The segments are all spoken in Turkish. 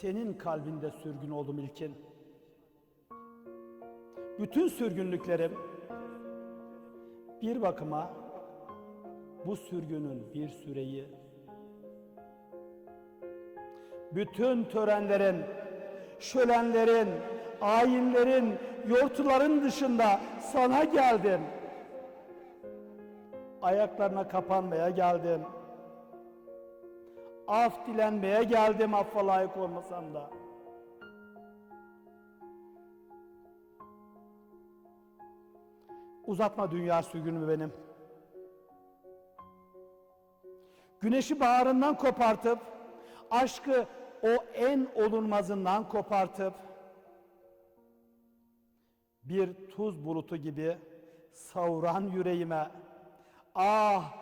senin kalbinde sürgün oldum ilkin. Bütün sürgünlüklerim bir bakıma bu sürgünün bir süreyi bütün törenlerin, şölenlerin, ayinlerin, yortuların dışında sana geldim. Ayaklarına kapanmaya geldim. Af dilenmeye geldim affa layık olmasam da. Uzatma dünya sürgünümü benim. Güneşi bağrından kopartıp, aşkı o en olunmazından kopartıp, bir tuz bulutu gibi savuran yüreğime, ah,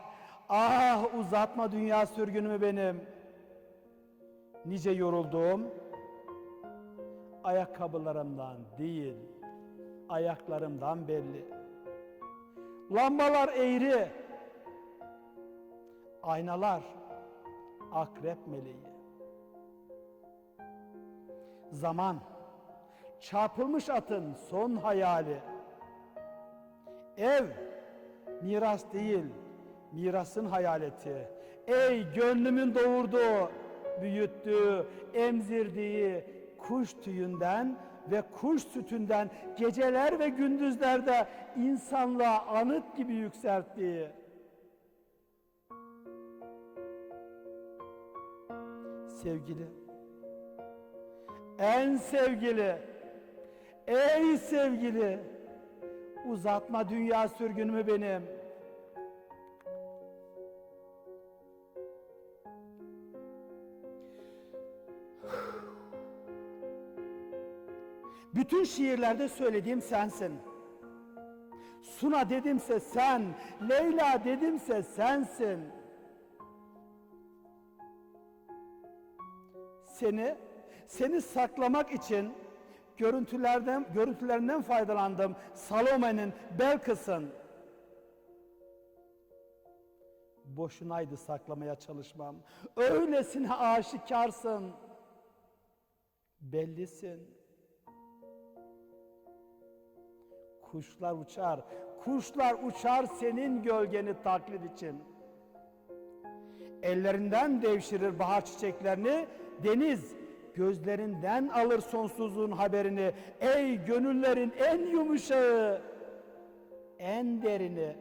ah uzatma dünya sürgünümü benim. Nice yoruldum, ayakkabılarımdan değil, ayaklarımdan belli. Lambalar eğri, aynalar akrep meleği. Zaman çarpılmış atın son hayali. Ev miras değil, mirasın hayaleti. Ey gönlümün doğurduğu, büyüttüğü, emzirdiği kuş tüyünden ve kuş sütünden geceler ve gündüzlerde insanlığa anıt gibi yükselttiği. Sevgili, en sevgili, ey sevgili, uzatma dünya sürgünümü benim. Bütün şiirlerde söylediğim sensin. Suna dedimse sen, Leyla dedimse sensin. Seni, seni saklamak için görüntülerden, görüntülerinden faydalandım. Salome'nin Belkıs'ın. Boşunaydı saklamaya çalışmam. Öylesine aşikarsın. Bellisin. Kuşlar uçar, kuşlar uçar senin gölgeni taklit için. Ellerinden devşirir bahar çiçeklerini, deniz gözlerinden alır sonsuzluğun haberini. Ey gönüllerin en yumuşağı, en derini,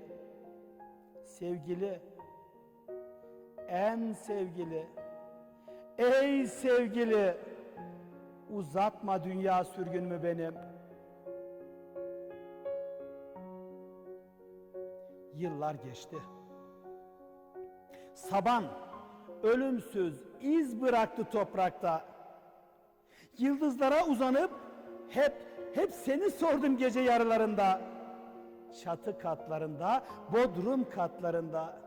sevgili, en sevgili, ey sevgili, uzatma dünya sürgünümü benim. Yıllar geçti. Saban ölümsüz iz bıraktı toprakta. Yıldızlara uzanıp hep hep seni sordum gece yarılarında. Çatı katlarında, bodrum katlarında.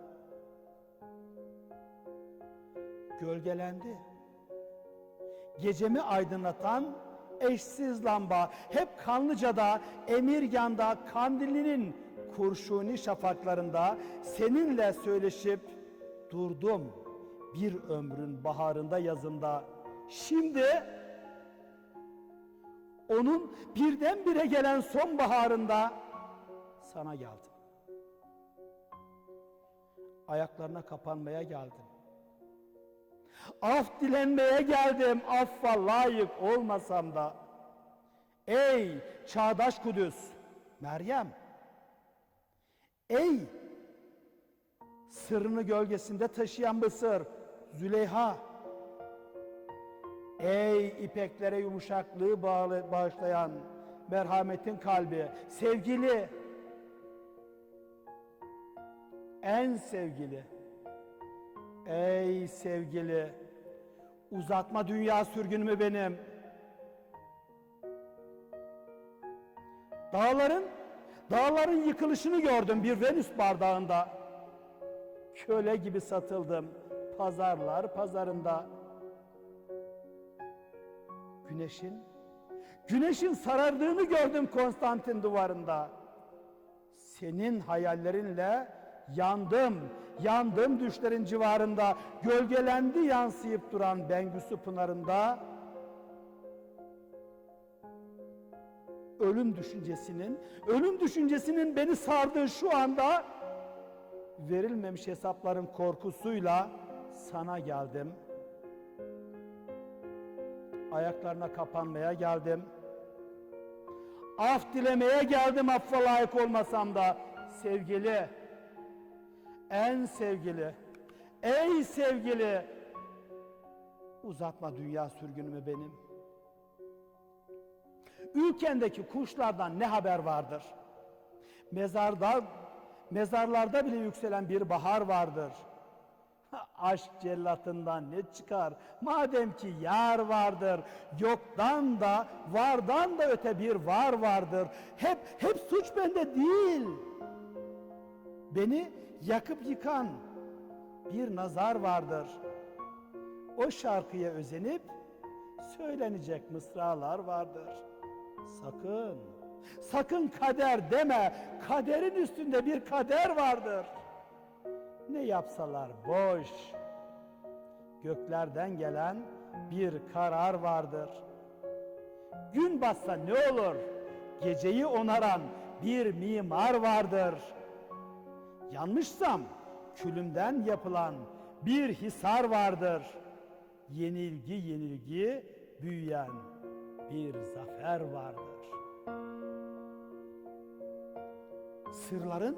Gölgelendi. Gecemi aydınlatan eşsiz lamba hep Kanlıca'da, Emirgan'da, Kandilli'nin kurşuni şafaklarında seninle söyleşip durdum bir ömrün baharında yazında. Şimdi onun birdenbire gelen sonbaharında sana geldim. Ayaklarına kapanmaya geldim. Af dilenmeye geldim affa layık olmasam da. Ey çağdaş Kudüs, Meryem, Ey sırrını gölgesinde taşıyan Mısır, Züleyha. Ey ipeklere yumuşaklığı bağışlayan merhametin kalbi, sevgili, en sevgili, ey sevgili, uzatma dünya sürgünümü benim. Dağların Dağların yıkılışını gördüm bir Venüs bardağında. Köle gibi satıldım pazarlar pazarında. Güneşin, güneşin sarardığını gördüm Konstantin duvarında. Senin hayallerinle yandım, yandım düşlerin civarında. Gölgelendi yansıyıp duran Bengüsü pınarında. Ölüm düşüncesinin, ölüm düşüncesinin beni sardığı şu anda verilmemiş hesapların korkusuyla sana geldim. Ayaklarına kapanmaya geldim. Af dilemeye geldim affa layık olmasam da sevgili, en sevgili, ey sevgili uzatma dünya sürgünümü benim. Ülkendeki kuşlardan ne haber vardır? Mezarda, mezarlarda bile yükselen bir bahar vardır. Aşk cellatından ne çıkar? Madem ki yar vardır, yoktan da vardan da öte bir var vardır. Hep hep suç bende değil. Beni yakıp yıkan bir nazar vardır. O şarkıya özenip söylenecek mısralar vardır. Sakın, sakın kader deme. Kaderin üstünde bir kader vardır. Ne yapsalar boş. Göklerden gelen bir karar vardır. Gün batsa ne olur? Geceyi onaran bir mimar vardır. Yanlışsam külümden yapılan bir hisar vardır. Yenilgi yenilgi büyüyen bir zafer vardır. Sırların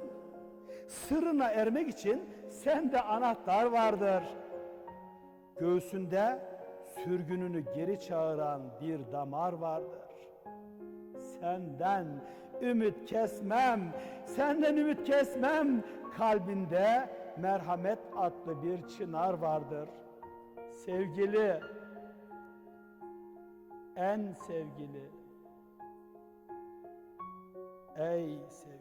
sırrına ermek için sende anahtar vardır. Göğsünde sürgününü geri çağıran bir damar vardır. Senden ümit kesmem, senden ümit kesmem. Kalbinde merhamet adlı bir çınar vardır. Sevgili, en sevgili, ey sevgili.